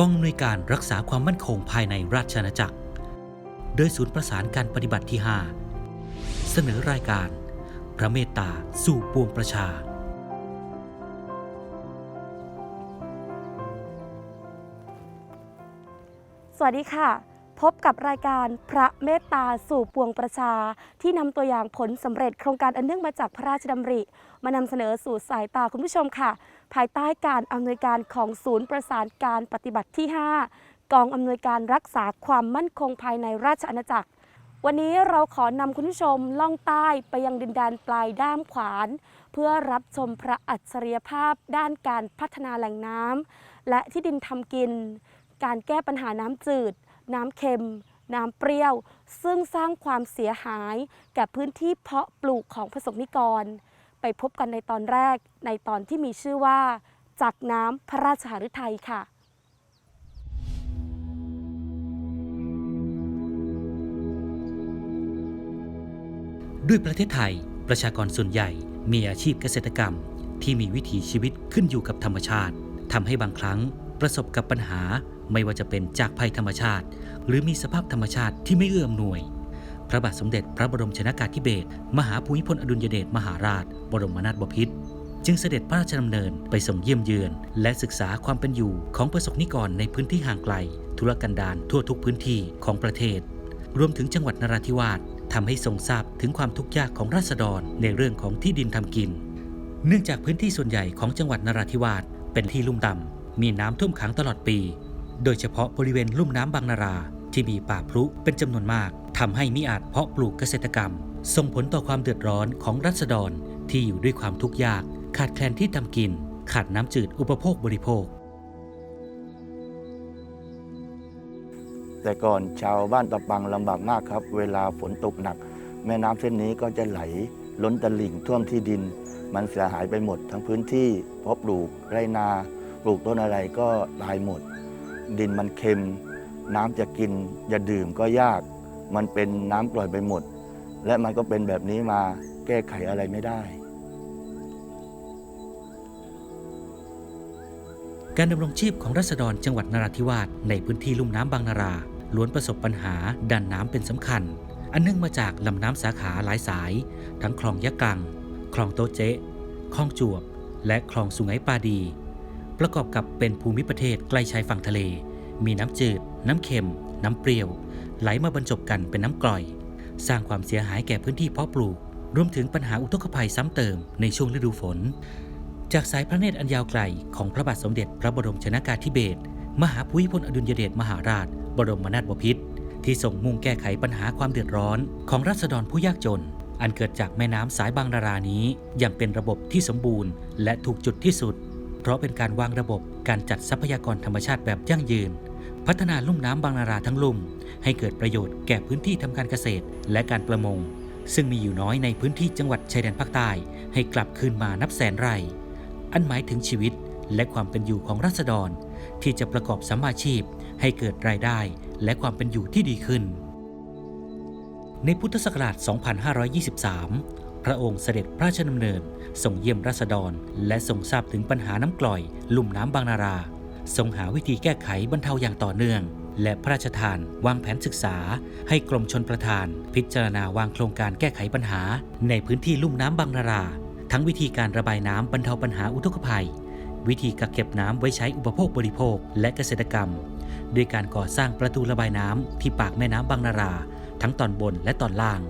กองอำนวยการรักษาความมั่นคงภายในราชอาณาจักร โดยศูนย์ประสานการปฏิบัติที่ 5 เสนอรายการ พระเมตตาสู่ปวงประชา สวัสดีค่ะ พบกับรายการพระเมตตาสู่ปวงประชา ที่นำตัวอย่างผลสำเร็จโครงการอันเนื่องมาจากพระราชดำริ มานำเสนอสู่สายตาคุณผู้ชมค่ะ ภายใต้การอำนวยการของศูนย์ประสานการปฏิบัติที่ 5 กองอำนวยการรักษาความมั่นคงภายในราชอาณาจักร วันนี้เราขอนำคุณผู้ชมล่องใต้ไปยังดินแดนปลายด้ามขวาน เพื่อรับชมพระอัจฉริยภาพด้านการพัฒนาแหล่งน้ำและที่ดินทำกิน การแก้ปัญหาน้ำจืด น้ำเค็ม น้ำเปรี้ยว ซึ่งสร้างความเสียหายแก่พื้นที่เพาะปลูกของประสบนิกร ไปพบกันในตอนแรกในตอนที่มีชื่อว่า จากน้ำพระราชหฤทัยค่ะด้วยประเทศไทยประชากรส่วนใหญ่มีอาชีพเกษตรกรรม ที่มีวิถีชีวิตขึ้นอยู่กับธรรมชาติทำให้บางครั้งประสบกับปัญหา ไม่ว่าจะเป็นจากภัยธรรมชาติ หรือมีสภาพธรรมชาติที่ไม่เอื้ออำนวย พระบาทสมเด็จพระบรมชนากาธิเบศรมหาภูมิพลอดุลยเดชมหาราช บรมนาถบพิตรจึงเสด็จพระราชดำเนินไปส่งเยี่ยมเยือน และศึกษาความเป็นอยู่ของประสบนิกรในพื้นที่ห่างไกล ธุรกันดารทั่วทุกพื้นที่ของประเทศ รวมถึงจังหวัดนราธิวาสทำให้ทรงทราบถึงความทุกข์ยากของราษฎรในเรื่องของที่ดินทำกิน เนื่องจากพื้นที่ส่วนใหญ่ของจังหวัดนราธิวาสเป็นที่ลุ่มต่ำมีน้ำท่วมขังตลอดปี โดยเฉพาะบริเวณลุ่มน้ำบางนารา ที่มีป่าพรุเป็นจำนวนมากทำให้มิอาจเพาะปลูกเกษตรกรรม ส่งผลต่อความเดือดร้อนของรัษฎรที่อยู่ด้วยความทุกข์ยาก ขาดแคลนที่ทำกิน ขาดน้ำจืดอุปโภคบริโภค แต่ก่อนชาวบ้านตะปังลำบากมากครับ เวลาฝนตกหนัก แม่น้ำเส้นนี้ก็จะไหล ล้นตลิ่งท่วมที่ดิน มันเสียหายไปหมดทั้งพื้นที่เพาะปลูกไรนา ปลูกต้นอะไรก็ตายหมด ดินมันเค็ม น้ำจะกินจะดื่มก็ยาก มันเป็นน้ำกร่อยไปหมด และมันก็เป็นแบบนี้มาแก้ไขอะไรไม่ได้ การดำรงชีพของรัษฎรจังหวัดนราธิวาสในพื้นที่ลุ่มน้ำบางนาราล้วนประสบปัญหาด้านน้ำเป็นสำคัญ อันเนื่องมาจากลำน้ำสาขาหลายสาย ทั้งคลองยะกัง คลองโตเจ๊คลองจวบ และคลองสุงไหงปาดี ประกอบกับเป็นภูมิประเทศใกล้ชายฝั่งทะเล มีน้ำจืด น้ำเค็ม น้ำเปรี้ยว ไหลมาบรรจบกันเป็นน้ำกร่อย สร้างความเสียหายแก่พื้นที่เพาะปลูก รวมถึงปัญหาอุทกภัยซ้ำเติมในช่วงฤดูฝน จากสายพระเนตรอันยาวไกลของพระบาทสมเด็จพระบรมชนากาธิเบศรมหาภูมิพลอดุลยเดชมหาราช บรมนาถบพิตรที่ส่งมุ่งแก้ไขปัญหาความเดือดร้อนของรัษฎรผู้ยากจน อันเกิดจากแม่น้ำสายบางนารานี้อย่างเป็นระบบที่สมบูรณ์ และถูกจุดที่สุด เพราะเป็นการวางระบบการจัดทรัพยากรธรรมชาติแบบยั่งยืน พัฒนาลุ่มน้ำบางนาราทั้งลุ่ม ให้เกิดประโยชน์แก่พื้นที่ทำการเกษตรและการประมง ซึ่งมีอยู่น้อยในพื้นที่จังหวัดชายแดนภาคใต้ ให้กลับคืนมานับแสนไร่ อันหมายถึงชีวิตและความเป็นอยู่ของรัษฎร ที่จะประกอบสัมมาชีพ ให้เกิดรายได้และความเป็นอยู่ที่ดีขึ้นในพุทธศักราช 2523 ระองค์เสด็จพระราชดำเนินส่งเยี่ยมรัษฎร และทรงทราบถึงปัญหาน้ำกร่อย ลุ่มน้ำบางนาราทรงหาวิธีแก้ไขบรรเทาอย่างต่อเนื่อง และพระราชทานวางแผนศึกษา ให้กรมชนประทาน พิจารณาวางโครงการแก้ไขปัญหา ในพื้นที่ลุ่มน้ำบางนารา ทั้งวิธีการระบายน้ำบรรเทาปัญหาอุทกภัย วิธีกักเก็บน้ำไว้ใช้อุปโภคบริโภค และเกษตรกรรมด้วยการก่อสร้างประตูระบายน้ำที่ปากแม่น้ำบางนารา ทั้งตอนบนและตอนล่าง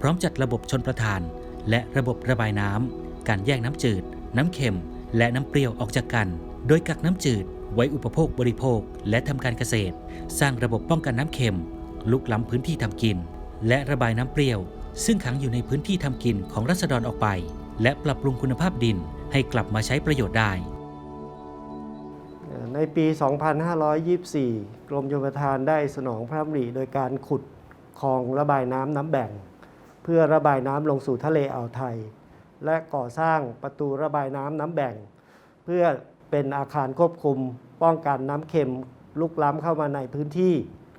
พร้อมจัดระบบชนประทาน และระบบระบายน้ำ การแยกน้ำจืด น้ำเค็ม และน้ำเปรี้ยวออกจากกัน โดยกักน้ำจืดไว้อุปโภคบริโภค และทำการเกษตร สร้างระบบป้องกันน้ำเค็ม ลุกล้ำพื้นที่ทำกิน และระบายน้ำเปรี้ยว ซึ่งขังอยู่ในพื้นที่ทำกินของรัษฎรออกไป และปรับปรุงคุณภาพดินให้กลับมาใช้ประโยชน์ได้ในปี 2524 กรมชลประทานได้สนองพระดำริโดยการขุดคลองระบายน้ำน้ำแบ่ง พื่อระบายน้ำลงสู่ทะเลอ่าวไทย และก่อสร้างประตูระบายน้ำน้ำแบ่ง เพื่อเป็นอาคารควบคุม ป้องกันน้ำเค็มลุกล้ำเข้ามาในพื้นที่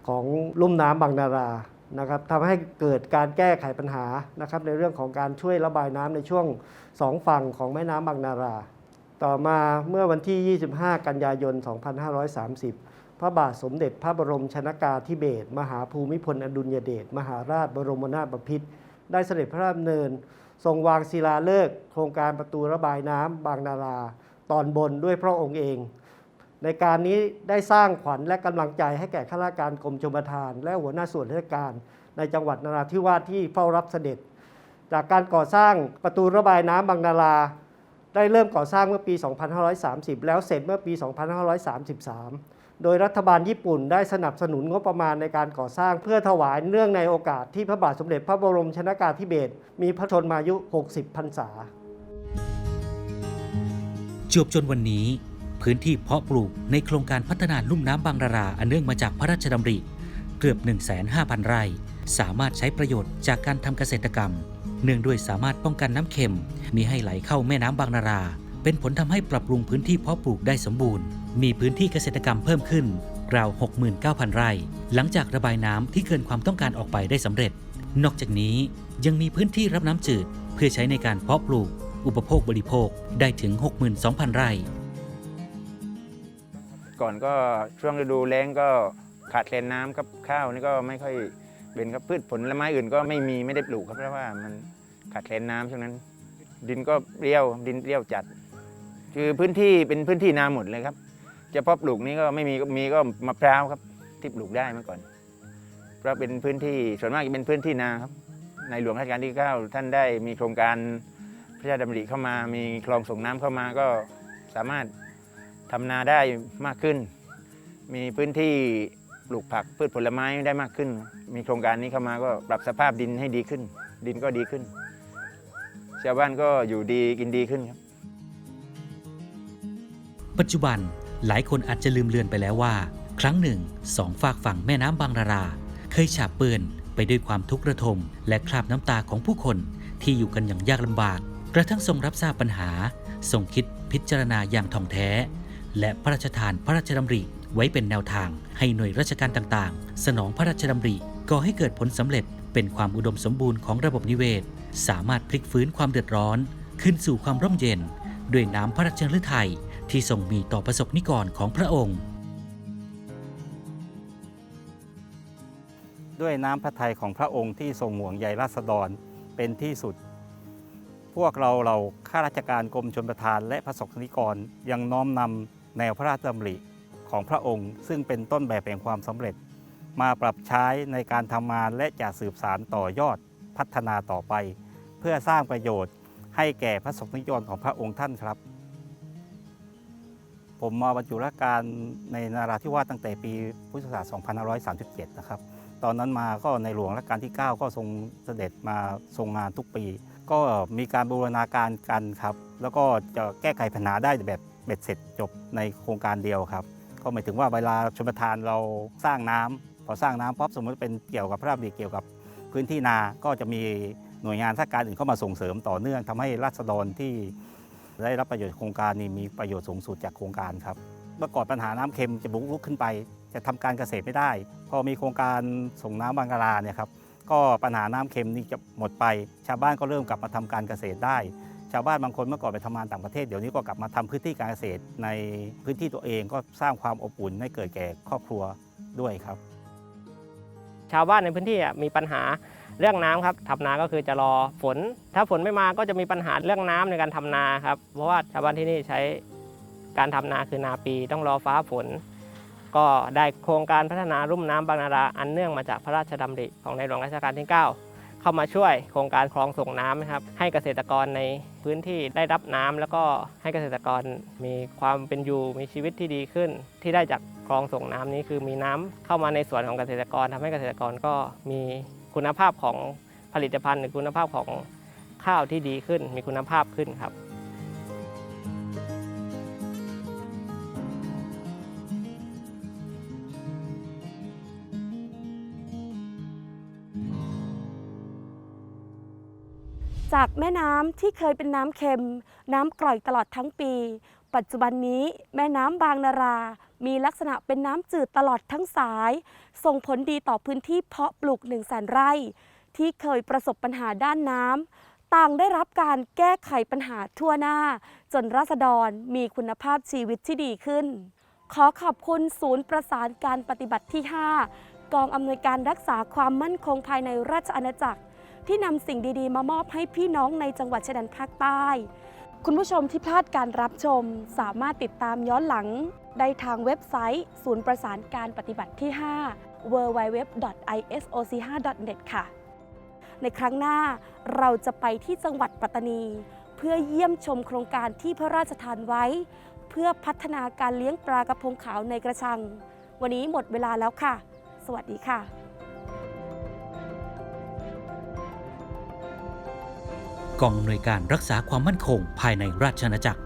ของลุ่มน้ำบางนารานะครับทำให้เกิดการแก้ไขปัญหานะครับในเรื่องของการช่วยระบายน้ำในช่วงสองฝั่งของแม่น้ำบางนารา ต่อมาเมื่อวันที่ 25 กันยายน 2530 พระบาทสมเด็จพระบรมชนากาธิเบศรมหาภูมิพลอดุลยเดชมหาราชบรมนาถบพิตร ได้เสด็จพระราชดำเนิน ทรงวางศิลาฤกษ์โครงการประตูระบายน้ำบางนาราตอนบนด้วยพระองค์เอง ในการนี้ได้สร้างขวัญและกำลังใจให้แก่ข้าราชการกรมชลประทาน และหัวหน้าส่วนราชการ ในจังหวัดนราธิวาสที่เฝ้ารับเสด็จ จากการก่อสร้างประตูระบายน้ำบางนาราได้เริ่มก่อสร้างเมื่อปี 2530 แล้วเสร็จเมื่อปี 2533 โดยรัฐบาลญี่ปุ่นได้สนับสนุนงบประมาณในการก่อสร้างเพื่อถวายเนื่องในโอกาสที่พระบาทสมเด็จพระบรมชนากาธิเบศรมีพระชนมายุ 60 พรรษา จบจนวันนี้ พื้นที่เพาะปลูกในโครงการพัฒนาลุ่มน้ำบางนาราอันเนื่องมาจากพระราชดำริ เกือบ 1,500,000 ไร่ สามารถใช้ประโยชน์จากการทำเกษตรกรรม เนื่องด้วยสามารถป้องกันน้ำเค็มมีให้ไหลเข้าแม่น้ำบางนารา เป็นผลทำให้ปรับปรุงพื้นที่เพาะปลูกได้สมบูรณ์ มีพื้นที่เกษตรกรรมเพิ่มขึ้นราว 69,000 ไร่ หลังจากระบายน้ำที่เกินความต้องการออกไปได้สำเร็จ นอกจากนี้ยังมีพื้นที่รับน้ำจืด เพื่อใช้ในการเพาะปลูก อุปโภคบริโภคได้ถึง 62,000 ไร่ ก่อนก็ช่วงฤดูแล้งก็ขาดแคลนน้ำครับข้าวนี่ก็ไม่ค่อยเป็นครับพืชผลไม้อื่นก็ไม่มีไม่ได้ปลูกครับเพราะว่ามันขาดแคลนน้ำช่วงนั้น ดินก็เปรี้ยวดินเปรี้ยวจัด คือพื้นที่เป็นพื้นที่นาหมดเลยครับ เฉพาะปลูกนี้ก็ไม่มีมีก็มะพร้าวครับที่ปลูกได้เมื่อก่อน เพราะเป็นพื้นที่ส่วนมากจะเป็นพื้นที่นาครับ ในหลวงรัชกาลที่ 9 ท่านได้มีโครงการพระราชดำริเข้ามา มีคลองส่งน้ำเข้ามาก็สามารถทำนาได้มากขึ้น มีพื้นที่ปลูกผักพืชผลไม้ได้มากขึ้น มีโครงการนี้เข้ามาก็ปรับสภาพดินให้ดีขึ้น ดินก็ดีขึ้น ชาวบ้านก็อยู่ดีกินดีขึ้นครับ ปัจจุบัน หลายคนอาจจะลืมเลือนไปแล้วว่า ครั้งหนึ่งสองฝากฝั่งแม่น้ำบางนารา เคยฉาบเปื้อนไปด้วยความทุกข์ระทม และคราบน้ำตาของผู้คนที่อยู่กันอย่างยากลำบาก กระทั่งทรงรับทราบปัญหาทรงคิดพิจารณาอย่างท่องแท้ และพระราชทานพระราชดำริไว้เป็นแนวทาง ให้หน่วยราชการต่างๆ สนองพระราชดำริก่อให้เกิดผลสำเร็จเป็นความอุดมสมบูรณ์ของระบบนิเวศ สามารถพลิกฟื้นความเดือดร้อน ขึ้นสู่ความร่มเย็น ด้วยน้ำพระราชฤทัย ที่ทรงมีต่อประสบนิกรของพระองค์ ด้วยน้ำพระทัยของพระองค์ที่ทรงห่วงใยราษฎรเป็นที่สุด พวกเราเราข้าราชการกรมชลประทานและพระสงฆ์นิกรยังน้อมนำแนวพระราชดำริของพระองค์ ซึ่งเป็นต้นแบบแห่งความสำเร็จ มาปรับใช้ในการทำงานและจะสืบสารต่อยอดพัฒนาต่อไป เพื่อสร้างประโยชน์ให้แก่พระสงฆ์นิกรของพระองค์ท่านครับ ผมมาบรรจุราชการในนาราธิวาสตั้งแต่ปีพุทธศักราช 2537 นะครับ ตอนนั้นมาก็ในหลวงรัชกาลที่ 9 ก็ทรงเสด็จมาทรงงานทุกปี ก็มีการบูรณาการกันครับ แล้วก็จะแก้ไขปัญหาได้แบบเบ็ดเสร็จจบในโครงการเดียวครับ ก็หมายถึงว่าเวลาชมประทานเราสร้างน้ำพอสร้างน้ำป๊อบสมมติเป็นเกี่ยวกับพระราชบัญญัติเกี่ยวกับพื้นที่นา ก็จะมีหน่วยงานราชการอื่นเข้ามาส่งเสริมต่อเนื่องทำให้ราษฎรที่ ได้รับประโยชน์โครงการนี้มีประโยชน์สูงสุดจากโครงการครับ เมื่อก่อนปัญหาน้ำเค็มจะบุกรุกขึ้นไป จะทำการเกษตรไม่ได้ พอมีโครงการส่งน้ำบางกะลาเนี่ยครับก็ปัญหาน้ำเค็มนี่จะหมดไป ชาวบ้านก็เริ่มกลับมาทำการเกษตรได้ ชาวบ้านบางคนเมื่อก่อนไปทำงานต่างประเทศเดี๋ยวนี้ก็กลับมาทำพื้นที่การเกษตรในพื้นที่ตัวเองก็สร้างความอบอุ่นให้เกิดแก่ครอบครัวด้วยครับ ชาวบ้านในพื้นที่มีปัญหา เรื่องน้ำครับทำนาก็คือจะรอฝน ถ้าฝนไม่มาก็จะมีปัญหาเรื่องน้ำในการทำนาครับ เพราะว่าชาวบ้านที่นี่ใช้การทำนาคือนาปีต้องรอฟ้าฝน ก็ได้โครงการพัฒนารุ่มน้ำบางนาราอันเนื่องมาจากพระราชดำริของในหลวงรัชกาลที่ 9 เข้ามาช่วยโครงการคลองส่งน้ำนะครับ ให้เกษตรกรในพื้นที่ได้รับน้ำแล้วก็ให้เกษตรกรมีความเป็นอยู่มีชีวิตที่ดีขึ้น ที่ได้จากคลองส่งน้ำนี้คือมีน้ำเข้ามาในสวนของเกษตรกรทำให้เกษตรกรก็มี คุณภาพของผลิตภัณฑ์หรือคุณภาพของข้าวที่ดีขึ้น มีคุณภาพขึ้นครับ จากแม่น้ำที่เคยเป็นน้ำเค็ม น้ำกร่อยตลอดทั้งปี ปัจจุบันนี้แม่น้ำบางนารา มีลักษณะเป็นน้ำจืดตลอดทั้งสาย ส่งผลดีต่อพื้นที่เพาะปลูก1 0 0 0 0แสนไร่ ที่เคยประสบปัญหาด้านน้ำต่างได้รับการแก้ไขปัญหาทั่วหน้า จนราษฎรมีคุณภาพชีวิตที่ดีขึ้น ขอขอบคุณศูนย์ประสานการปฏิบัติที่ 5 กองอำนวยการรักษาความมั่นคงภายในราชอาณาจักร ที่นำสิ่งดีๆ มามอบให้พี่น้องในจังหวัดชายแดนภาคใต้ คุณผู้ชมที่พลาดการรับชม สามารถติดตามย้อนหลัง ได้ทางเว็บไซต์ ศูนย์ประสานการปฏิบัติที่ 5 www.isoc5.net ค่ะ ในครั้งหน้าเราจะไปที่จังหวัดปัตตานี เพื่อเยี่ยมชมโครงการที่พระราชทานไว้ เพื่อพัฒนาการเลี้ยงปลากระพงขาวในกระชัง วันนี้หมดเวลาแล้วค่ะ สวัสดีค่ะ กองอำนวยการรักษาความมั่นคงภายในราชอาณาจักร